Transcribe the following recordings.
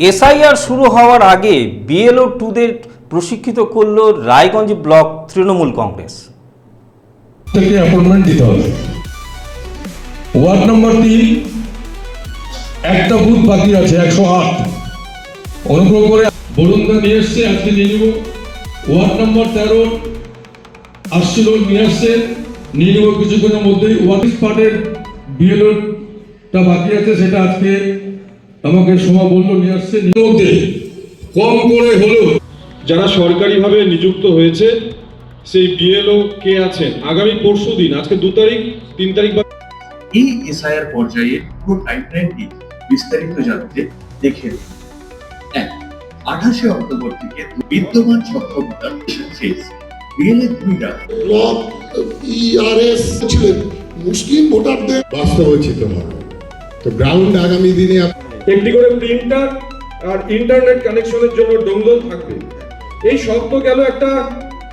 SIR শুরু হওয়ার আগে বিএলও টুদের প্রশিক্ষিত করল রায়গঞ্জ ব্লক তৃণমূল কংগ্রেস। অ্যাপয়েন্টমেন্ট দিতে হবে। ওয়ার্ড নম্বর তিন, একটা বুথ বাকি আছে, একশো আট। অনুগ্রহ করে বরুণদা নিয়ে এসছে, আজকে নিয়ে নেব। ওয়ার্ড নম্বর তেরো, আসছিল নিয়ে আসছে নিয়ে নেব কিছুক্ষণের মধ্যেই। ওয়ার্ড স্পাটের বিএলওটা বাকি আছে, সেটা আজকে আমাকে সোমা বলল নিয়ে আসছে মধ্যে কম করে হলেও যারা সরকারিভাবে নিযুক্ত হয়েছে সেই বিএলও কে আছেন? আগামী পরশু দিন আজকে দু তারিখ তিন তারিখ বা এই এসআইআর পর্যায়ে পুরো টাইমলাইনটি বিস্তারিত জানতে দেখে নিন। এক আঠাশে অক্টোবর থেকে বিদ্যমান সক্ষমতার ফেজ বিএলএ দুইটা ব্লক ইআরএস ছিলেন। মুসলিম ভোটারদের বাস্তবচিত হবে তো গ্রাউন্ড আগামী দিনে একটি করে প্রিন্টার আর ইন্টারনেট কানেকশনের জন্য ডোঙ্গল থাকবে। এই সব তো গেল একটা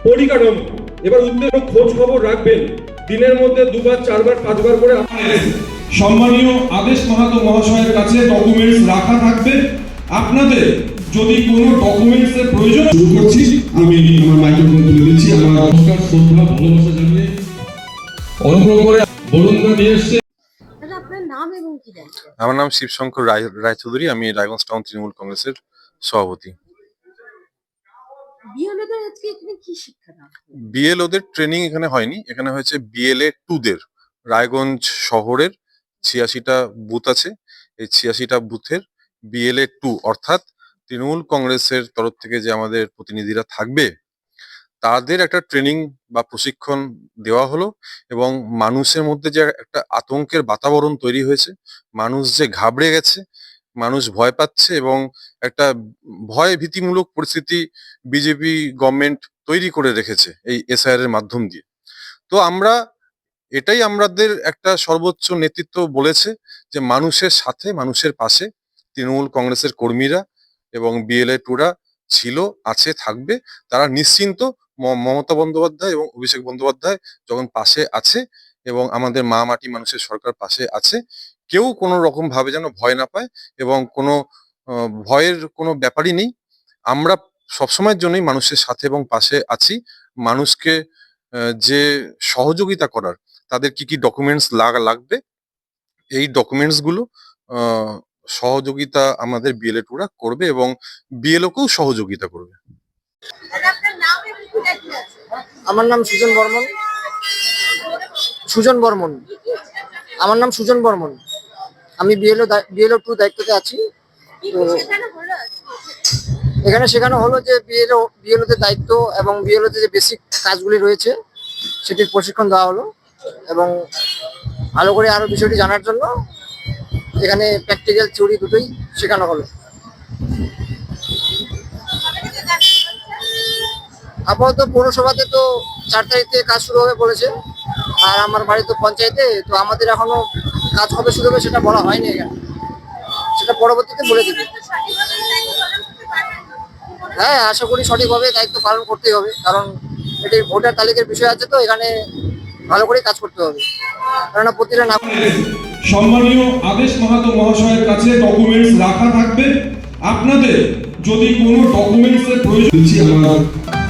পরিকাঠামো। এবার উদ্দেশ্য খোঁজ খবর রাখবেন। দিনের মধ্যে দুবার চারবার পাঁচবার করে সম্মানীয় আদেশ মাহাতো মহাশয়ের কাছে ডকুমেন্টস রাখা থাকবে। আপনাদের যদি কোনো ডকুমেন্টসের প্রয়োজন শুরু করছি। আমি আমার মাইক্রোফোন তুলে দিচ্ছি। আমার নমস্কার শ্রদ্ধা ভালোবাসা জানিয়ে অনুগ্রহ করে বরুণদা নিয়ে এসছে। এবং কি দায়িত্ব আমার নাম শিবশঙ্কর রায় রায়চৌধুরী আমি রায়গঞ্জ টাউন তৃণমূল কংগ্রেসের সভাপতি। বিএলওদের আজকে এখানে কি শিক্ষা দাও বিএল ওদের ট্রেনিং এখানে হয়নি এখানে হয়েছে বিএলএ টুদের। রায়গঞ্জ শহরের ছিয়াশিটা বুথ আছে এই ছিয়াশিটা বুথের বিএলএ টু অর্থাৎ তৃণমূল কংগ্রেসের তরফ থেকে যে আমাদের প্রতিনিধিরা থাকবে তাদের একটা ট্রেনিং বা প্রশিক্ষণ দেওয়া হলো এবং মানুষের মধ্যে যে একটা আতঙ্কের বাতাবরণ তৈরি হয়েছে, মানুষ যে ঘাবড়ে গেছে, মানুষ ভয় পাচ্ছে এবং একটা ভয় ভীতিমূলক পরিস্থিতি বিজেপি গভর্নমেন্ট তৈরি করে রেখেছে এই এসআইআর এর মাধ্যম দিয়ে। তো আমরা, এটাই আমাদের একটা সর্বোচ্চ নেতৃত্ব বলেছে যে মানুষের সাথে, মানুষের পাশে তৃণমূল কংগ্রেসের কর্মীরা এবং বিএলএ টুরা ছিল, আছে, থাকবে, তারা নিশ্চিন্ত মমতা বন্দ্যোপাধ্যায় এবং অভিষেক বন্দ্যোপাধ্যায় যখন পাশে আছে এবং আমাদের মা মাটি মানুষের সরকার পাশে আছে, কেউ কোনো রকম ভাবে যেন ভয় না পায় এবং কোনো ভয়ের কোনো ব্যাপারই নেই। আমরা সবসময়ের জন্যই মানুষের সাথে এবং পাশে আছি। মানুষকে যে সহযোগিতা করার, তাদের কি কি ডকুমেন্টস লাগবে, এই ডকুমেন্টসগুলো সহযোগিতা আমাদের বিএলএ টুরা করবে এবং বিএলওকেও সহযোগিতা করবে। আমার নাম সুজন বর্মন। সুজন বর্মন। আমার নাম সুজন বর্মন। আমি বিএলও বিএলও টু দায়িত্বতে আছি। তো শেখানো হলো আজকে? এখানে শেখানো হলো যে বিএলও বিএলওদের দায়িত্ব এবং বিএলওতে যে বেসিক কাজগুলি রয়েছে সেটির প্রশিক্ষণ দেওয়া হলো এবং ভালো করে আরও বিষয়টি জানার জন্য এখানে প্র্যাকটিক্যাল থিওরি দুটোই শেখানো হলো। আপাতত পৌরসভাতে তো চার তারিখ থেকে কাজ শুরু হবে বলেছে। আর আমার বাড়ি তো পঞ্চায়েতে, তো আমাদের এখনও কাজ কবে শুরু হবে সেটা বলা হয়নি এখানে। সেটা পরবর্তীতে বলে দিবে। হ্যাঁ আশা করি সঠিকভাবে দায়িত্ব পালন করতেই হবে, কারণ এটি ভোটার তালিকার বিষয় আছে তো, এখানে ভালো করে কাজ করতে হবে। কেননা প্রতিটা না সম্মানীয় আদেশ মাহাতো মহাশয়ের কাছে ডকুমেন্টস রাখা থাকবে। আপনাদের যদি কোনো ডকুমেন্টসের প্রয়োজন আমার